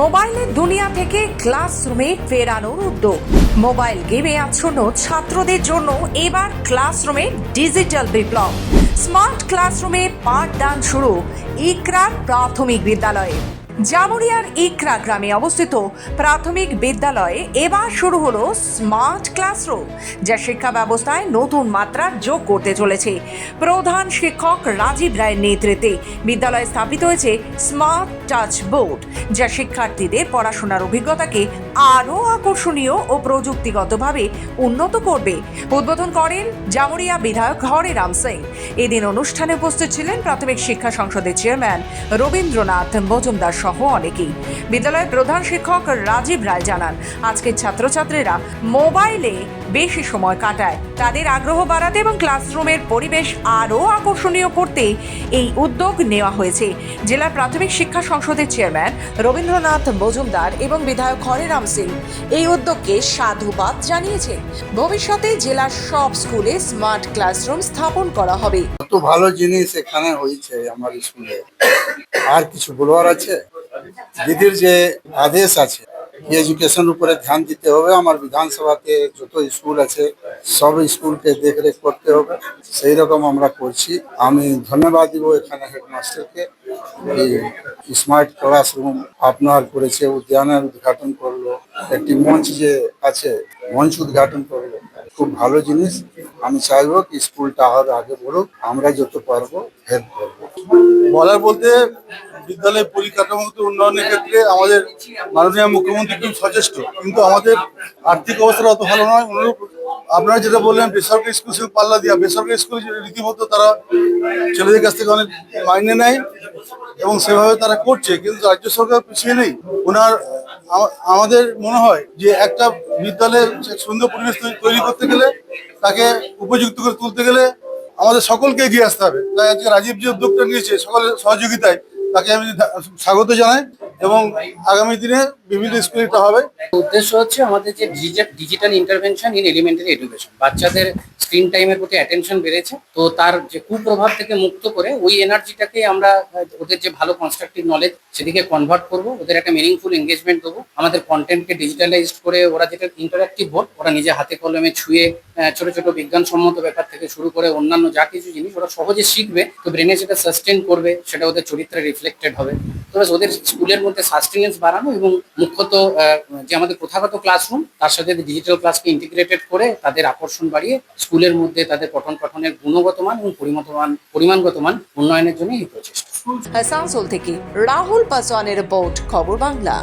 মোবাইলের দুনিয়া থেকে ক্লাসরুমে ফেরানোর উদ্যোগ। মোবাইল গেমে আচ্ছন্ন ছাত্রদের জন্য এবার ক্লাসরুমে ডিজিটাল বিপ্লব। স্মার্ট ক্লাসরুমে পাঠদান শুরু, ইকরার প্রাথমিক বিদ্যালয়ে। জামুরিয়ার ইকরা গ্রামে অবস্থিত প্রাথমিক বিদ্যালয়ে এবার শুরু হলো স্মার্ট ক্লাসরুম, যা শিক্ষা ব্যবস্থায় নতুন মাত্রা যোগ করতে চলেছে। প্রধান শিক্ষক রাজীব রায়ের নেতৃত্বে বিদ্যালয়ে স্থাপিত হয়েছে স্মার্ট টাচ বোর্ড, যা শিক্ষার্থীদের পড়াশোনার অভিজ্ঞতাকে আরও আকর্ষণীয় ও প্রযুক্তিগতভাবে উন্নত করবে। উদ্বোধন করেন জামুরিয়া বিধায়ক হরে রাম সিং। এদিন অনুষ্ঠানে উপস্থিত ছিলেন প্রাথমিক শিক্ষা সংসদের চেয়ারম্যান রবীন্দ্রনাথ মজুমদার সহ অনেকেই। বিদ্যালয়ের প্রধান শিক্ষক রাজীব রায় জানান আজকের ছাত্রছাত্রীরা মোবাইলে বেশি সময় কাটায়। তাদের আগ্রহ বাড়াতে এবং ক্লাসরুমের পরিবেশ আরও আকর্ষণীয় করতে এই উদ্যোগ নেওয়া হয়েছে। জেলার প্রাথমিক শিক্ষা সংসদের চেয়ারম্যান রবীন্দ্রনাথ মজুমদার এবং বিধায়ক হরিরাম সিং এই উদ্যোগকে সাধুবাদ জানিয়েছেন। ভবিষ্যতে জেলার সব স্কুলে স্মার্ট ক্লাসরুম স্থাপন করা হবে। ভালো জিনিস এখানে হয়েছে আমার স্কুলে। আর কিছু বলবার আছে? দিদির যে আদেশ আছে এডুকেশন উপরে ধ্যান দিতে হবে। আমার বিধানসভাতে যত স্কুল আছে, সব স্কুলকে দেখরেখ করতে হবে। সেই রকম আমরা করছি। আমি ধন্যবাদ দিব এখানে হেডমাস্টারকে স্মার্ট ক্লাসরুম আপনার করেছে, উদ্যানের উদ্ঘাটন করল। একটি মঞ্চ যে আছে, মঞ্চ উদ্ঘাটন করল। খুব ভালো জিনিস। আমি চাইব কি স্কুলটা আরও আগে বলুক আমরা যত পারব হেল্প করব। বলার বলতে বিদ্যালয় পরিকাঠামোগত উন্নয়নের ক্ষেত্রে আমাদের মাননীয় মুখ্যমন্ত্রী খুব সচেষ্ট। কিন্তু আমাদের আর্থিক অবস্থা অত ভালো নয়। অনুরূপ আপনারা যেটা বললেন, বেসরকারি স্কুল সঙ্গে পাল্লা দিয়া বেসরকারি স্কুল রীতিমতো তারা ছেলেদের কাছ থেকে অনেক মাইনে নেয় এবং সেভাবে তারা করছে। কিন্তু রাজ্য সরকার পিছিয়ে নেই। ওনার আমাদের মনে হয় যে একটা বিদ্যালয়ের সুন্দর পরিবেশ তৈরি করতে গেলে, তাকে উপযুক্ত করে তুলতে গেলে আমাদের সকলকে এগিয়ে আসতে হবে। তাই আজকে রাজীব যে উদ্যোগটা নিয়েছে, সকলের সহযোগিতায় তাকে আমি স্বাগত জানাই এবং আগামী দিনে বিভিন্ন স্কুলে হবে। উদ্দেশ্য হচ্ছে আমাদের যে digital intervention in elementary education বাচ্চাদের স্ক্রিন টাইমের প্রতি অ্যাটেনশন বেড়েছে। তো তার যে কুপ্রভাব থেকে মুক্ত করে ওই এনার্জিটাকে আমরা, ওদের যে ভালো কনস্ট্রাকটিভ নলেজ সেদিকে কনভার্ট করব, ওদের একটা মিনিংফুল এঙ্গেজমেন্ট দেবো। আমাদের কন্টেন্টকে ডিজিটালাইজড করে ওরা যেটা ইন্টারাক্টিভ বোর্ড ওরা নিজে হাতে কলমে ছুঁয়ে ছোট ছোট বিজ্ঞানসম্মত ব্যাপার থেকে শুরু করে অন্যান্য যা কিছু জিনিস ওরা সহজে শিখবে, তো ব্রেনে সেটা সাস্টেন করবে, সেটা ওদের চরিত্রে রিফ্লেক্টেড হবে। তো ওদের স্কুলের মধ্যে সাস্টেনেন্স বাড়ানো এবং মুখ্যত যে আমাদের প্রথাগত ক্লাসরুম তার সাথে ডিজিটাল ক্লাসকে ইন্টিগ্রেটেড করে তাদের আকর্ষণ বাড়িয়ে স্কুলের মধ্যে তাদের পঠন পাঠনের গুণগত মান এবং পরিমাণ মান, পরিমাণগত মান উন্নয়নের জন্য এই প্রচেষ্টা। থেকে রাহুল পাসওয়ানের রিপোর্ট, খবর বাংলা।